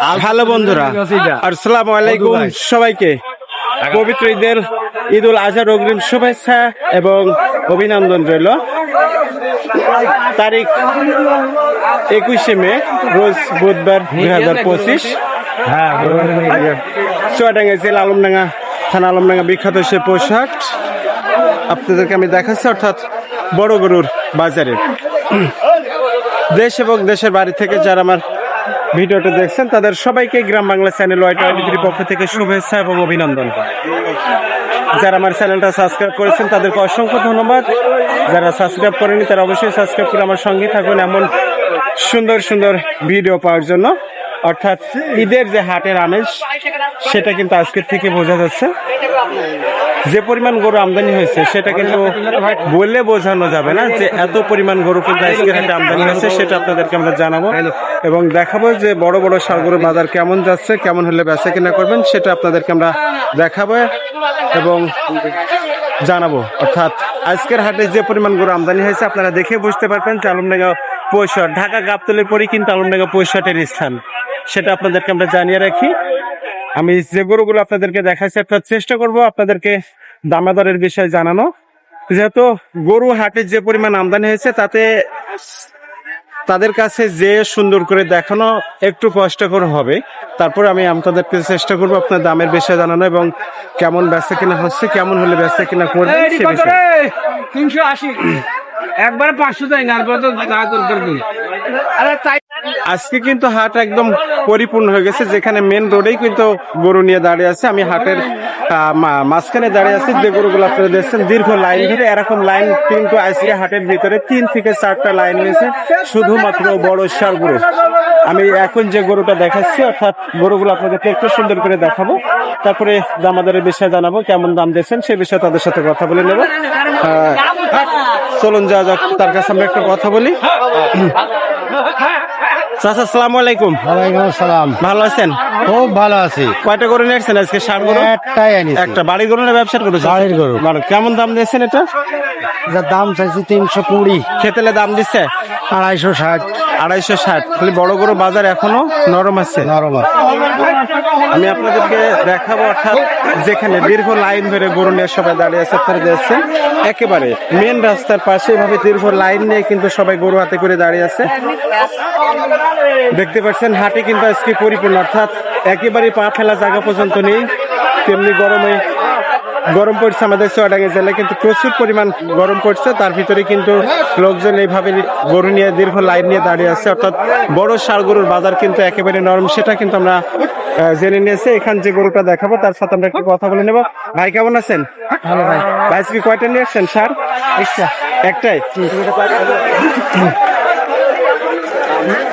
Hello বন্ধুরা, আসসালামু আলাইকুম সবাইকে। পবিত্র ঈদের ঈদ উল আজহার অগ্রিম শুভেচ্ছা এবং অভিনন্দন রইল। তারিখ একুশে মে, রোজ বুধবার দুই হাজার পঁচিশ। চুয়াডাঙ্গা জেলা আলমডাঙ্গা থানা আলমডাঙ্গা বিখ্যাত সে পোশাক। আপনাদেরকে আমি দেখাচ্ছি, অর্থাৎ বড় গরুর বাজারে। দেশ এবং দেশের বাড়ি থেকে যারা আমার ভিডিওটা দেখছেন, তাদের সবাইকে গ্রাম বাংলা চ্যানেল ওয়াই পক্ষ থেকে শুভেচ্ছা এবং অভিনন্দন। যারা আমার চ্যানেলটা সাবস্ক্রাইব করেছেন, তাদেরকে অসংখ্য ধন্যবাদ। যারা সাবস্ক্রাইব করেনি তারা অবশ্যই সাবস্ক্রাইব করে আমার সঙ্গে থাকুন এমন সুন্দর সুন্দর ভিডিও পাওয়ার জন্য। অর্থাৎ ঈদের যে হাটের আমেজ, সেটা কিন্তু আজকের থেকে বোঝা যাচ্ছে। যে পরিমাণ গরু আমদানি হয়েছে সেটা কিন্তু বললে বোঝানো যাবে না যে এত পরিমাণ গরু কিন্তু আজকের হাটে আমদানি হয়েছে সেটা আপনাদেরকে আমরা জানাব। এবং দেখাবো যে বড় বড় সারগরুর বাজার কেমন যাচ্ছে কেমন হলে বেচা কিনা করবেন সেটা আপনাদেরকে আমরা দেখাবো এবং জানাব। অর্থাৎ আজকের হাটে যে পরিমাণ গরু আমদানি হয়েছে আপনারা দেখে বুঝতে পারবেন যে আলমডাঙ্গা পৈশট ঢাকা গাবতলের পরেই কিন্তু আলমডাঙ্গা পৈশটের স্থান। সেটা আপনাদেরকে আমরা জানিয়ে রাখি। আমি যে গরুগুলো আপনাদেরকে দেখাচ্ছি অর্থাৎ চেষ্টা করব আপনাদেরকে দামাদারের বিষয়ে জানানো। যেহেতু গরু হাটের যে পরিমাণ আমদানি হয়েছে, তাতে তাদের কাছে যে সুন্দর করে দেখানো একটু কষ্টকর হবে। তারপর আমি আপনাদেরকে চেষ্টা করব আপনার দামের বিষয়ে জানানো এবং কেমন বেচা কিনা হচ্ছে, কেমন হলে বেচা কিনা করবে সে বিষয়ে। তিনশো আশি। একবারে পাঁচশো দেয় না তো আজকে কিন্তু হাট একদম পরিপূর্ণ হয়ে গেছে যেখানে মেন রোডেই কিন্তু গরু নিয়ে দাঁড়িয়ে আছে। আমি হাটের মাঝখানে দাঁড়িয়ে আছি যে গরুগুলো আপনারা দেখছেন দীর্ঘ লাইন ধরে এরকম লাইন কিন্তু আজকে হাটের ভিতরে তিন থেকে চারটা লাইন হয়েছে শুধুমাত্র বড় সার গরু। আমি এখন যে গরুটা দেখাচ্ছি অর্থাৎ গরুগুলো আপনাদেরকে একটু সুন্দর করে দেখাবো। তারপরে দামাদারের বিষয়ে জানাব কেমন দাম দিয়েছেন সে বিষয়ে তাদের সাথে কথা বলে নেব। চলুন যা যাক তার কাছে আমরা একটা কথা বলি। চাচা আলাইকুম। ওয়ালাইকুম আসসালাম। ভালো আছেন? খুব ভালো আছি। কয়টা গরু নিয়েছেন আজকে? গরু? একটাই আনি একটা বাড়ি গরু না ব্যবসার গরু? বাড়ির গরু। ভালো। কেমন দাম দিয়েছেন এটা? দাম চাইছি তিনশো কুড়ি। খেতেলে দাম দিচ্ছে? আড়াইশো ষাট। আড়াইশো ষাট খালি বড় বড় বাজার এখনও নরম আছে। নরম আছে। আমি আপনাদেরকে দেখাবো অর্থাৎ যেখানে দীর্ঘ লাইন ধরে গরু নিয়ে সবাই দাঁড়িয়ে আছে আপনারা যাচ্ছেন একেবারে মেন রাস্তার পাশে এভাবে দীর্ঘ লাইন নিয়ে কিন্তু সবাই গরু হাতে করে দাঁড়িয়ে আছে। দেখতে পাচ্ছেন হাটে কিন্তু আজকে পরিপূর্ণ অর্থাৎ একেবারে পা ফেলা জায়গা পর্যন্ত নেই। তেমনি গরমে গরম পড়ছে আমাদের চুয়াডাঙ্গা জেলায় কিন্তু প্রচুর পরিমাণ গরম পড়ছে। তার ভিতরে কিন্তু লোকজন এইভাবে গরু নিয়ে দীর্ঘ লাইন নিয়ে দাঁড়িয়ে আছে। অর্থাৎ বড় সার গরুর বাজার কিন্তু একেবারে নরম সেটা কিন্তু আমরা জেনে নিয়েছি। এখান যে গরুটা দেখাবো তার সাথে আমরা একটু কথা বলে নেব। ভাই কেমন আছেন? ভালো ভাই। ভাই আজকে কয়টা নিয়ে আসছেন সার একটাই?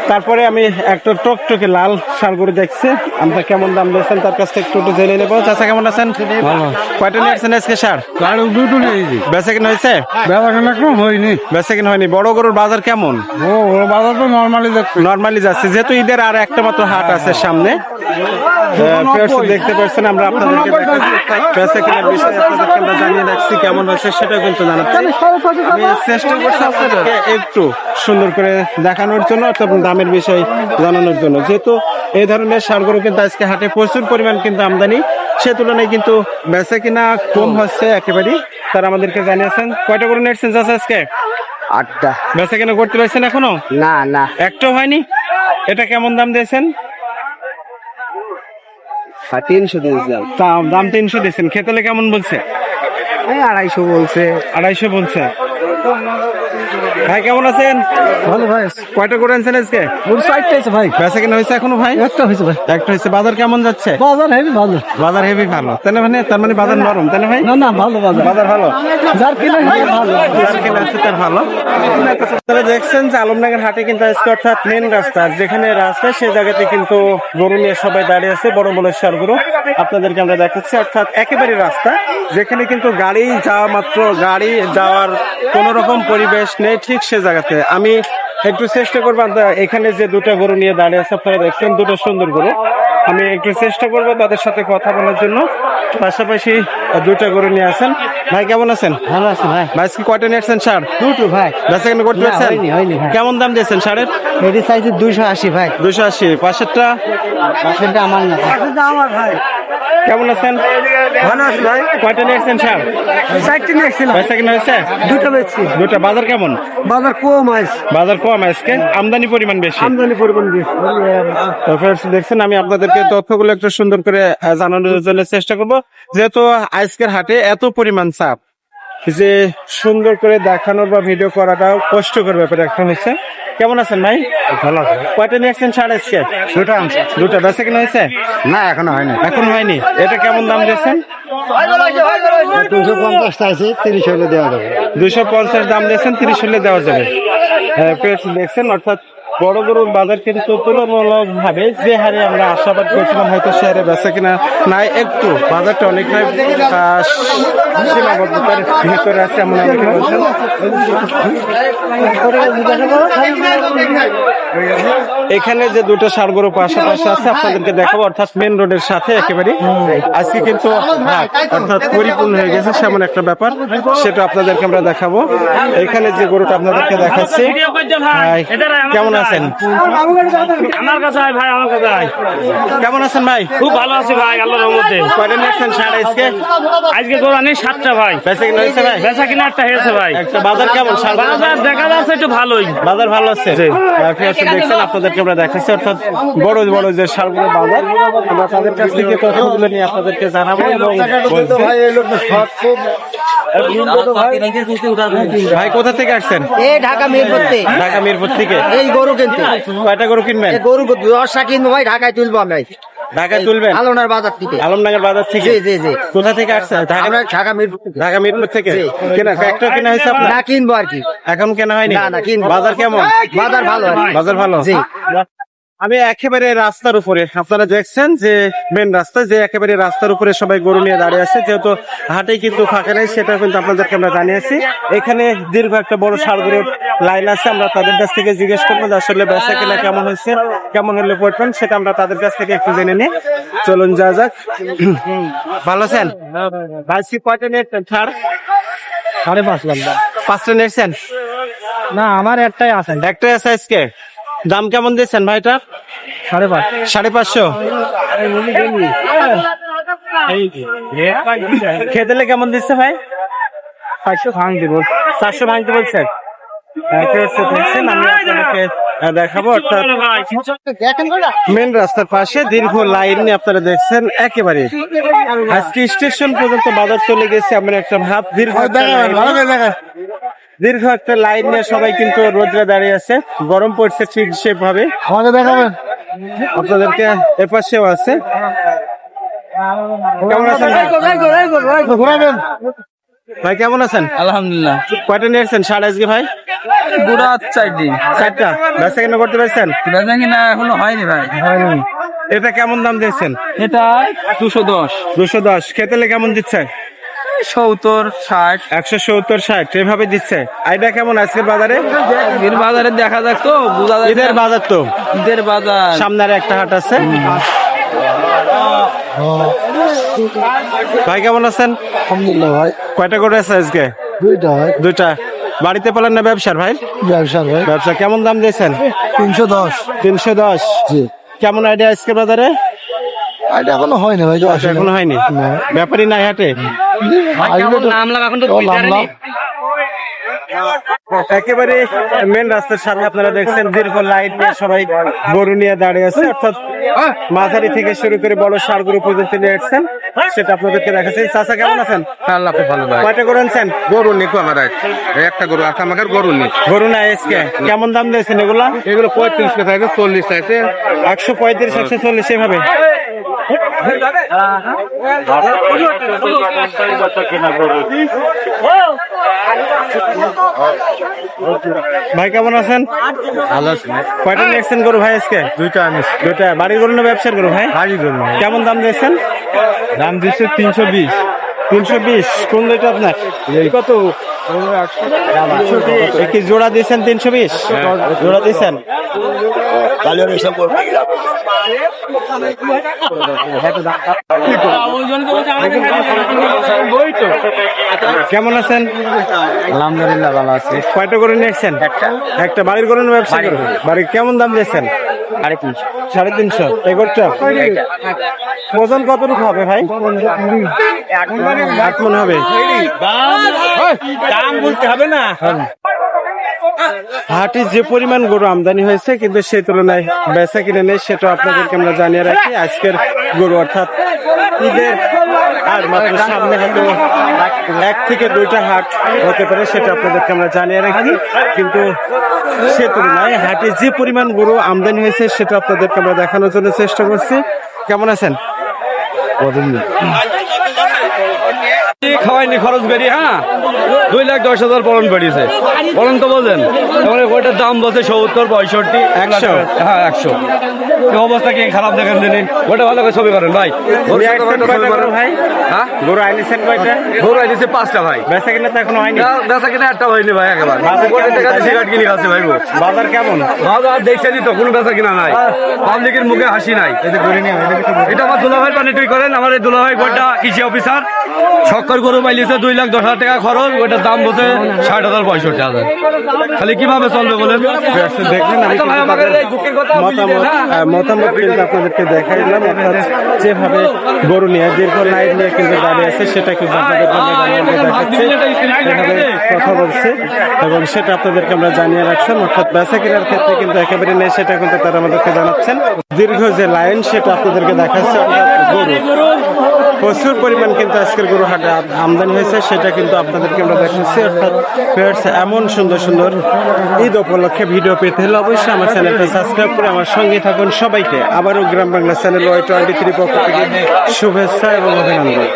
তারপরে আমি একটা টকটকে লাল সার গরু দেখছি। আমরা কেমন দাম দিয়েছেন তার কাছ থেকে একটু জেনে নেব। চাচা কেমন আছেন? কয়টা নিয়ে আসছেন আজকে সার? দুটো নিয়েছি বেচা কিনা হয়েছে? ব্যবসা কম হয়নি। বেচা কিনা হয়নি। বড় গরুর বাজার কেমন? ও বাজার তো নর্মালি দেখছি নর্মালি যাচ্ছে। যেহেতু ঈদের আর একটা মাত্র হাট আছে সামনে দেখতে পাচ্ছেন আমরা আপনাদেরকে। বেচা কেনার বিষয়ে আপনাদেরকে আমরা জানিয়ে রাখছি কেমন হয়েছে সেটা কিন্তু জানাচ্ছি। আমি চেষ্টা করছি আপনাদেরকে একটু সুন্দর করে দেখানোর জন্য অর্থাৎ দামের বিষয় জানানোর জন্য। যেহেতু এই ধরনের সারগরু কিন্তু আজকে হাটে প্রচুর পরিমাণ কিন্তু আমদানি। সে তুলনায় কিন্তু বেচা কিনা কম হচ্ছে একেবারেই। তারা আমাদেরকে জানিয়েছেন কয়টা করে নেটছেন চাষা আজকে? আটটা। বেচা কিনা করতে পারছেন এখনও? না না। একটাও হয়নি? এটা কেমন দাম দিয়েছেন? তিনশো দিয়েছিলাম দাম। তিনশো দিয়েছেন। খেতলে কেমন বলছে? আড়াইশো বলছে। আড়াইশো বলছে। ভাই কেমন আছেন? ভালো ভাই কয়টা করে আনছেন আজকে? ওর সাইডটা আছে ভাই। বেচা কিনা হয়েছে এখনও ভাই? একটা হয়েছে ভাই। একটা হয়েছে। বাজার কেমন যাচ্ছে? বাজার হেবি ভালো বাজার হেভি ভালো। না মানে তার মানে বাজার নরম না ভাই? না না ভালো বাজার। বাজার ভালো? যার কিনা ভালো। যার কেনা আছে তার ভালো। আপনারা দেখছেন যে আলমনগর হাটে কিন্তু আজকে অর্থাৎ মেন রাস্তা। যেখানে রাস্তা সে জায়গাতে কিন্তু গরু নিয়ে সবাই দাঁড়িয়ে আছে বড় বড় সার গরু। আপনাদেরকে আমরা দেখাচ্ছি। অর্থাৎ একেবারে রাস্তা। যেখানে কিন্তু গাড়ি যাওয়া মাত্র গাড়ি যাওয়ার কোন রকম পরিবেশ নেই ঠিক সে জায়গাতে। আমি একটু চেষ্টা করব এখানে যে দুটো গরু নিয়ে দাঁড়িয়ে আছে আপনারা দেখছেন দুটো সুন্দর গরু। আমি একটু চেষ্টা করব তাদের সাথে কথা বলার জন্য। পাশাপাশি দুটা গরু নিয়ে আসেন। ভাই কেমন আছেন? ভালো আছে ভাই। ভাই আজকে কয়টা নিয়েছেন সার? দুটো ভাই। বেচা কেন করতে পারছেন? কেমন দাম দিয়েছেন সারের? এটি চাইছে দুইশো আশি ভাই। দুশো আশি। পাশেরটা? পাশেরটা আমার না। আমার ভাই। কেমন আছেন? ভালো আছি ভাই। কয়টা নিয়েছেন চারটে নিয়েছিলাম হয়েছে? দুটো বেচছি। দুটো। বাজার কেমন? বাজার কম আছে বাজার কম আজকে? আমদানি পরিমাণ বেশি? আমদানি পরিমাণ বেশি। তো দেখছেন আমি আপনাদেরকে তথ্যগুলো একটু সুন্দর করে জানানোর জন্য চেষ্টা করব। যেহেতু আজকের হাটে এত পরিমাণ চাপ যে সুন্দর করে দেখানোর বা ভিডিও করাটাও কষ্টকর ব্যাপার একটা হচ্ছে কেমন আছেন ভাই? ভালো আছে। কয়টা নিয়ে আসছেন সাড়ে আজকে? দুটা দুটা। বেচা কিনা হয়েছে? না এখনও হয়নি। এখন হয়নি। এটা কেমন দাম দিয়েছেন? দুশো পঞ্চাশটা আছে তিরিশ হলে দেওয়া যাবে। দুইশো পঞ্চাশ দাম দিয়েছেন তিরিশ হলে দেওয়া যাবে। আহ, দেখছেন? অর্থাৎ বড় গরুর বাজার কিন্তু তুলনামূলক ভাবে যে হারে আমরা আশাবাদ করেছিলাম হয়তো সে হারে বেচা কিনা নাই। একটু বাজারটা অনেকটাই সীমাবদ্ধতার ভিতরে আছে এমন অনেকে বলছেন এখানে যে দুটো সার গরু পাশাপাশি আছে আপনাদেরকে দেখাবো অর্থাৎ মেন রোডের সাথে একেবারে আজকে কিন্তু অর্থাৎ পরিপূর্ণ হয়ে গেছে সেমন একটা ব্যাপার। সেটা আপনাদেরকে আমরা দেখাবো। এখানে যে গরুটা আপনাদেরকে দেখাচ্ছি কেমন আছেন? আমার কাছে ভাই আমার কাছে কেমন আছেন ভাই? খুব ভালো আছে ভাই আল্লাহর রহমতে। কয়টা সার আজকে? আজকে গরু আনি সাতটা ভাই বেচা কিনা হয়েছে ভাই? বেচা কিনা একটা হয়েছে ভাই। একটা বাজার কেমন? বাজার? দেখা যাচ্ছে একটু ভালোই। বাজার ভালো আছে? দেখছেন আপনাদেরকে আমরা দেখাচ্ছি অর্থাৎ বড় বড় যে সারগুলো বাজার আমরা তাদের কাছ থেকে নিয়ে আপনাদেরকে জানাব এবং ভাই কোথা থেকে আসছেন? এই ঢাকা মিরপুরতে ঢাকা মিরপুর থেকে? এই গরু কিনতে। কয়টা গরু কিনবেন? গরু দশটা কিনবো ভাই ঢাকায় তুলবো আমি। ঢাকায় তুলবেন? বাজার থেকে। আলমনগর বাজার থেকে? জি জি জি। কোথা থেকে আসছেন ঢাকা আমরা ঢাকা মিরপুর ঢাকা মিরপুর থেকে? কেনা কেনা হয়েছে আপনার? না কিনবো আর কি। এখন কেনা হয়নি? না, না, কিনবো। বাজার কেমন? বাজার ভালো বাজার ভালো? জি। আমি একেবারে রাস্তার উপরে আপনারা দেখছেন যে মেন রাস্তা যে একেবারে রাস্তার উপরে সবাই গরু নিয়ে দাঁড়িয়ে আছে যেহেতু হাটে কিন্তু ফাঁকা নেই সেটা কিন্তু আপনাদেরকে আমরা জানিয়েছি। এখানে দীর্ঘ একটা বড় সার গরুর লাইন আছে আমরা তাদের কাছ থেকে জিজ্ঞেস করব যে আসলে বেচা কেনা কেমন হয়েছে কেমন হলে পড়বেন সেটা আমরা তাদের কাছ থেকে একটু জেনে নিই। চলুন যা যাক। ভালো আছেন? ভাই কি কয়টা নিয়েছেন ছাড় সাড়ে পাঁচ লাখ। পাঁচটা নিয়েছেন না আমার একটাই আছে। একটা সাইজকে দাম কেমন দিয়েছেন ভাইটা? সাড়ে পাঁচ। সাড়ে পাঁচশো? খেতেলে কেমন দিচ্ছে ভাই? পাঁচশো ভাঙ দিব চারশো ভাঙতে বলছেন আছে, দেখছেন, আমি আপনাদেরকে দেখাবো অর্থাৎ মেন রাস্তার পাশে দীর্ঘ লাইন নিয়ে আপনারা দেখছেন একেবারে আজকে স্টেশন পর্যন্ত বাজার চলে গেছে এমন একটা ভাব দীর্ঘ দীর্ঘ একটা লাইন নিয়ে সবাই কিন্তু রোদ্রে দাঁড়িয়ে আছে গরম পড়ছে ঠিক সেভাবে দেখাবেন আপনাদেরকে এপাশেও আছে কেমন আছেন? ঘুরাবেন ভাই কেমন আছেন? আলহামদুলিল্লাহ। কয়টা নিয়েছেন সাড়ে আজকে ভাই? বুড়া চারটি। চারটা? বেচা কেনা করতে পারছেন? বেচা কিনা এখনও হয়নি ভাই হয়নি। এটা কেমন দাম দিচ্ছেন এটা দুশো দশ। দুশো দশ। খেতেলে কেমন দিচ্ছে? সত্তর ষাট। একশো সত্তর ষাট। এভাবে দিচ্ছে। আইডা কেমন আজকের বাজারে? এর বাজারে দেখা যাক তো ঈদের বাজার তো। ঈদের বাজার। সামনে একটা হাট আছে। ভাই কেমন আছেন? আলহামদুলিল্লাহ ভাই। কয়টা করে আছে আজকে? দুইটা ভাই। দুইটা। বাড়িতে পেলেন না ব্যবসার ভাই? ব্যবসা ভাই। ব্যবসা কেমন দাম দিয়েছেন? তিনশো দশ। তিনশো দশ। জি। কেমন আইডিয়া আজকের বাজারে? এটা এখনও হয়নি ভাই আচ্ছা, এখনও হয়নি? ব্যাপারই নাই হাটে? নাম লাগা এখন তো একেবারে মেন রাস্তার সামনে আপনারা দেখছেন দীর্ঘ লাইট নিয়ে সবাই গরু নিয়ে দাঁড়িয়ে আছে। অর্থাৎ মাঝারি থেকে শুরু করে বড় সার গরু পর্যন্ত নিয়ে আসছেন। সেটা আপনাদেরকে দেখাচ্ছি। চাচা কেমন আছেন? আল্লাহ ভালো ভাই কয়টা গরু আনছেন? গরু নিকো আমার। একটা গরু আছে আমাকে গরু নি গরু না এসকে কেমন দাম দিয়েছেন এগুলা? এগুলো পঁয়ত্রিশ টাকা চল্লিশ আছে একশো পঁয়ত্রিশ একশো চল্লিশ এভাবে ভাই কেমন আছেন? ভালো আছে কয়টা নিয়েছেন গরু ভাই আজকে? দুইটা আনিস দুইটা। বাড়ির গরু না ব্যবসার গরু ভাই? বাড়ি গরু কেমন দাম দিয়েছেন? দাম দিচ্ছে তিনশো বিশ। তিনশো বিশ। কোন দুইটা আপনার? কত? কি জোড়া দিয়েছেন তিনশো বিশ? জোড়া দিয়েছেন? কেমন আছেন? আলহামদুলিল্লাহ ভালো আছে। কয়টা করে নিয়েছেন? একটা। বাড়ির করেন ব্যবসা করেন বাড়ির কেমন দাম দিয়েছেন? সাড়ে তিনশো। সাড়ে তিনশো। এগোরটা ওজন কতটুকু হবে ভাই? এক মনে হবে। দাম বলতে হবে না। হাটে যে পরিমাণ গরু আমদানি হয়েছে, কিন্তু সেই তুলনায় বেচা কিনে নেই, সেটা আপনাদেরকে আমরা জানিয়ে রাখি। আজকের গরু অর্থাৎ ঈদের আর মাত্র সামনে হয়তো এক থেকে দুইটা হাট হতে পারে, সেটা আপনাদেরকে আমরা জানিয়ে রাখি। কিন্তু সে তুলনায় হাটে যে পরিমাণ গরু আমদানি হয়েছে, সেটা আপনাদেরকে আমরা দেখানোর জন্য চেষ্টা করছি। কেমন আছেন? খাওয়াইনি খরচ করি হ্যাঁ? দুই লাখ দশ হাজার পলন তো বলছেন তারপরে ওইটার দাম বলছে সত্তর পঁয়ষট্টি একশো? হ্যাঁ একশো। অবস্থা কি খারাপ দেখেন ওটা ভালো করে ছবি করেন ভাই। গরু হ্যাঁ? গরু আইনেছেন কয়টা? গরু আইছে পাঁচটা ভাই। বেচা কিনে তো এখনও হয়নি? বেচা কিনা একটা হয়নি ভাই একেবারে। কোটি টাকা দিয়ে সিগারেট কিনে খাচ্ছে ভাই বাজার কেমন? ভালো দেখছেনই তো কোনো বেচা কিনা নাই। পাবলিকের মুখে হাসি নাই। এটা আমার দুলাভাই পানি টুই করেন আমার এই দুলাভাই গোটা কৃষি অফিসার। শক্কর গরু পাইলিছে দুই লাখ দশ হাজার টাকা খরচ ওইটার দাম বসে ষাট হাজার পঁয়ষট্টি হাজার। খালি কীভাবে চলবে বলেন? দেখলেন আচ্ছা বুঝিয়ে মতামত হ্যাঁ? কিন্তু আপনাদেরকে দেখাইলাম অর্থাৎ যেভাবে গরু নিয়ে দীর্ঘ লাইন নিয়ে কিন্তু দাঁড়িয়ে আছে সেটা কিন্তু এভাবে কথা বলছে এবং সেটা আপনাদেরকে আমরা জানিয়ে রাখছেন অর্থাৎ বেচা কেনার ক্ষেত্রে কিন্তু একেবারে নেই সেটা কিন্তু তারা আমাদেরকে জানাচ্ছেন। দীর্ঘ যে লাইন সেটা আপনাদেরকে দেখাচ্ছে অর্থাৎ গরু। প্রচুর পরিমাণ কিন্তু আজকের গরু হাটে আমদানি হয়েছে, সেটা কিন্তু আপনাদেরকে আমরা দেখাচ্ছি। অর্থাৎ পেয়েছে এমন সুন্দর সুন্দর ঈদ উপলক্ষে ভিডিও পেতে হলে অবশ্যই আমার চ্যানেলটা সাবস্ক্রাইব করে আমার সঙ্গে থাকুন। সবাইকে আবারও Gram Bangla channel Y twenty three পক্ষ থেকে শুভেচ্ছা এবং অভিনন্দন।